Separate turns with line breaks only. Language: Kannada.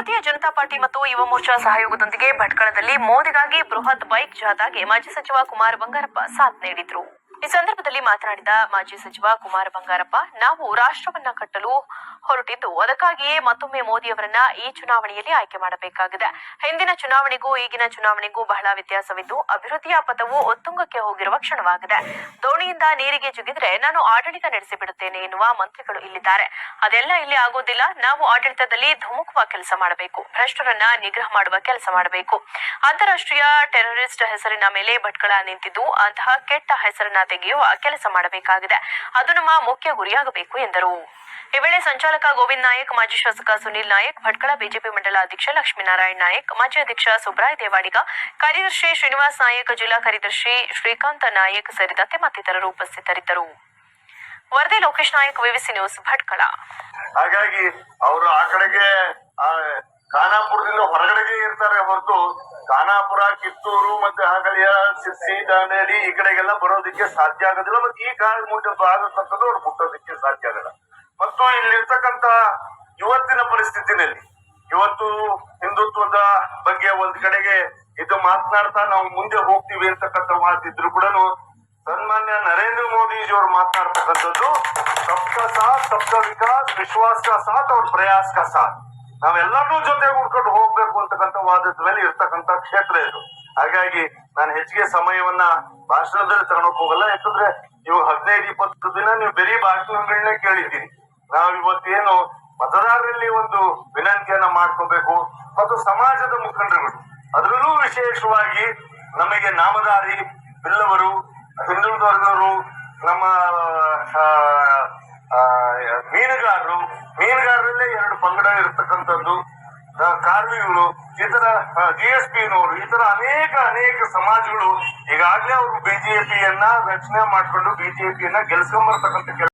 ಭಾರತೀಯ ಜನತಾ ಪಾರ್ಟಿ ಮತ್ತು ಯುವ ಮೋರ್ಚಾ ಸಹಯೋಗದೊಂದಿಗೆ ಭಟ್ಕಳದಲ್ಲಿ ಮೋದಿಗಾಗಿ ಬೃಹತ್ ಬೈಕ್ ಜಾಥಾಗೆ ಮಾಜಿ ಸಚಿವ ಕುಮಾರ್ ಬಂಗಾರಪ್ಪ ಸಾಥ್ ನೀಡಿದ್ರು. ಈ ಸಂದರ್ಭದಲ್ಲಿ ಮಾತನಾಡಿದ ಮಾಜಿ ಸಚಿವ ಕುಮಾರ ಬಂಗಾರಪ್ಪ, ನಾವು ರಾಷ್ಟ್ರವನ್ನ ಕಟ್ಟಲು ಹೊರಟಿದ್ದು ಅದಕ್ಕಾಗಿಯೇ ಮತ್ತೊಮ್ಮೆ ಮೋದಿಯವರನ್ನ ಈ ಚುನಾವಣೆಯಲ್ಲಿ ಆಯ್ಕೆ ಮಾಡಬೇಕಾಗಿದೆ. ಹಿಂದಿನ ಚುನಾವಣೆಗೂ ಈಗಿನ ಚುನಾವಣೆಗೂ ಬಹಳ ವ್ಯತ್ಯಾಸವಿದ್ದು ಅಭಿವೃದ್ಧಿಯ ಪಥವು ಒತ್ತುಂಗಕ್ಕೆ ಹೋಗಿರುವ ಕ್ಷಣವಾಗಿದೆ. ದೋಣಿಯಿಂದ ನೀರಿಗೆ ಜುಗಿದ್ರೆ ನಾನು ಆಡಳಿತ ನಡೆಸಿ ಬಿಡುತ್ತೇನೆ ಎನ್ನುವ ಮಂತ್ರಿಗಳು ಇಲ್ಲಿದ್ದಾರೆ. ಅದೆಲ್ಲ ಇಲ್ಲಿ ಆಗೋದಿಲ್ಲ ನಾವು ಆಡಳಿತದಲ್ಲಿ ಧುಮುಕುವ ಕೆಲಸ ಮಾಡಬೇಕು. ಭ್ರಷ್ಟರನ್ನ ನಿಗ್ರಹ ಮಾಡುವ ಕೆಲಸ ಮಾಡಬೇಕು. ಅಂತಾರಾಷ್ಟ್ರೀಯ ಟೆರರಿಸ್ಟ್ ಹೆಸರಿನ ಮೇಲೆ ಭಟ್ಕಳ ನಿಂತಿದ್ದು ಅಂತಹ ಕೆಟ್ಟ ಹೆಸರನ್ನ ತೆಗೆಯುವ ಕೆಲಸ ಮಾಡಬೇಕಾಗಿದೆ. ಅದು ನಮ್ಮ ಮುಖ್ಯ ಗುರಿಯಾಗಬೇಕು ಎಂದರು. ಈ ವೇಳೆ ಸಂಚಾಲಕ ಗೋವಿಂದ್ ನಾಯಕ್, ಮಾಜಿ ಶಾಸಕ ಸುನಿಲ್ ನಾಯಕ್, ಭಟ್ಕಳ ಬಿಜೆಪಿ ಮಂಡಲ ಅಧ್ಯಕ್ಷ ಲಕ್ಷ್ಮೀನಾರಾಯಣ್ ನಾಯಕ್, ಮಾಜಿ ಅಧ್ಯಕ್ಷ ಸುಬ್ರಾಯ್ ದೇವಾಡಿಗ, ಕಾರ್ಯದರ್ಶಿ ಶ್ರೀನಿವಾಸ್ ನಾಯಕ್, ಜಿಲ್ಲಾ ಕಾರ್ಯದರ್ಶಿ ಶ್ರೀಕಾಂತ ನಾಯಕ್ ಸೇರಿದಂತೆ ಮತ್ತಿತರರು ಉಪಸ್ಥಿತರಿದ್ದರು. ವರದಿ ಲೋಕೇಶ್ ನಾಯಕ್ ವಿವಿಸಿ ನ್ಯೂಸ್, ಭಟ್ಕಳ.
ಹಾಗಾಗಿ ಅವರು ಆ ಕಡೆಗೆ ಖಾನಾಪುರದಿಂದ ಹೊರಗಡೆಗೆ ಇರ್ತಾರೆ ಹೊರತು ಖಾನಾಪುರ, ಕಿತ್ತೂರು ಮತ್ತೆ ಹಾಗಲಿಯ ಸಿರ್ಸಿ ದಾಂಡೇಲಿ ಈ ಕಡೆಗೆಲ್ಲ ಬರೋದಕ್ಕೆ ಸಾಧ್ಯ ಆಗೋದಿಲ್ಲ. ಮತ್ತೆ ಈ ಕಾಲ ಮುಟ್ಟ ಆಗತಕ್ಕದ್ದು ಅವ್ರು ಮುಟ್ಟೋದಕ್ಕೆ ಸಾಧ್ಯ ಆಗಲ್ಲ. ಮತ್ತು ಇಲ್ಲಿರ್ತಕ್ಕಂತ ಇವತ್ತಿನ ಪರಿಸ್ಥಿತಿನಲ್ಲಿ, ಇವತ್ತು ಹಿಂದುತ್ವದ ಬಗ್ಗೆ ಒಂದ್ ಕಡೆಗೆ ಇದು ಮಾತನಾಡ್ತಾ ನಾವು ಮುಂದೆ ಹೋಗ್ತೀವಿ ಅಂತಕ್ಕಂಥ ಮಾತಿದ್ರು ಕೂಡ ಸನ್ಮಾನ್ಯ ನರೇಂದ್ರ ಮೋದಿಜಿಯವರು ಮಾತನಾಡ್ತಕ್ಕಂಥದ್ದು, ಸಪ್ತ ಸಾತ್ ಸಪ್ತ ವಿಕಾಸ್, ವಿಶ್ವಾಸ ಸಾತ್ ಅವ್ರ ಪ್ರಯಾಸ ಸಾಥ್. ನಾವೆಲ್ಲರೂ ಜೊತೆ ಉಡ್ಕೊಂಡು ಹೋಗ್ಬೇಕು ಅಂತಕ್ಕಂಥ ವಾದದ ಮೇಲೆ ಇರ್ತಕ್ಕಂಥ ಕ್ಷೇತ್ರ ಇದು. ಹಾಗಾಗಿ ನಾನು ಹೆಚ್ಚಿಗೆ ಸಮಯವನ್ನ ಭಾಷಣದಲ್ಲಿ ತಗೊಂಡೋಗ್ ಹೋಗಲ್ಲ, ಯಾಕಂದ್ರೆ ನೀವು ಹದಿನೈದು, ಇಪ್ಪತ್ತು ದಿನ ನೀವು ಬರೀ ಭಾಷಣಗಳನ್ನೇ ಕೇಳಿದ್ದೀರಿ ನಾವು ಇವತ್ತೇನು ಮತದಾರರಲ್ಲಿ ಒಂದು ವಿನಂತಿಯನ್ನ ಮಾಡ್ಕೋಬೇಕು ಮತ್ತು ಸಮಾಜದ ಮುಖಂಡರುಗಳು. ಅದರಲ್ಲೂ ವಿಶೇಷವಾಗಿ ನಮಗೆ ನಾಮಧಾರಿ ಬಿಲ್ಲವರು ಹಿಂದುಳಿದ ವರ್ಗದವರು ನಮ್ಮ ಮೀನುಗಾರರು, ಮೀನುಗಾರರಲ್ಲೇ ಎರಡು ಪಂಗಡ ಇರತಕ್ಕಂಥದ್ದು ಕಾರ್ಮಿಕರು ತರ ಜಿ ಎಸ್ ಪಿನವರು ತರ ಅನೇಕ ಅನೇಕ ಸಮಾಜಗಳು ಈಗಾಗಲೇ ಅವರು ಬಿಜೆಪಿಯನ್ನ ರಚನೆ ಮಾಡ್ಕೊಂಡು ಬಿಜೆಪಿಯನ್ನ ಗೆಲ್ಸ್ಕೊಂಬರ್ತಕ್ಕಂಥ ಕೆಲಸ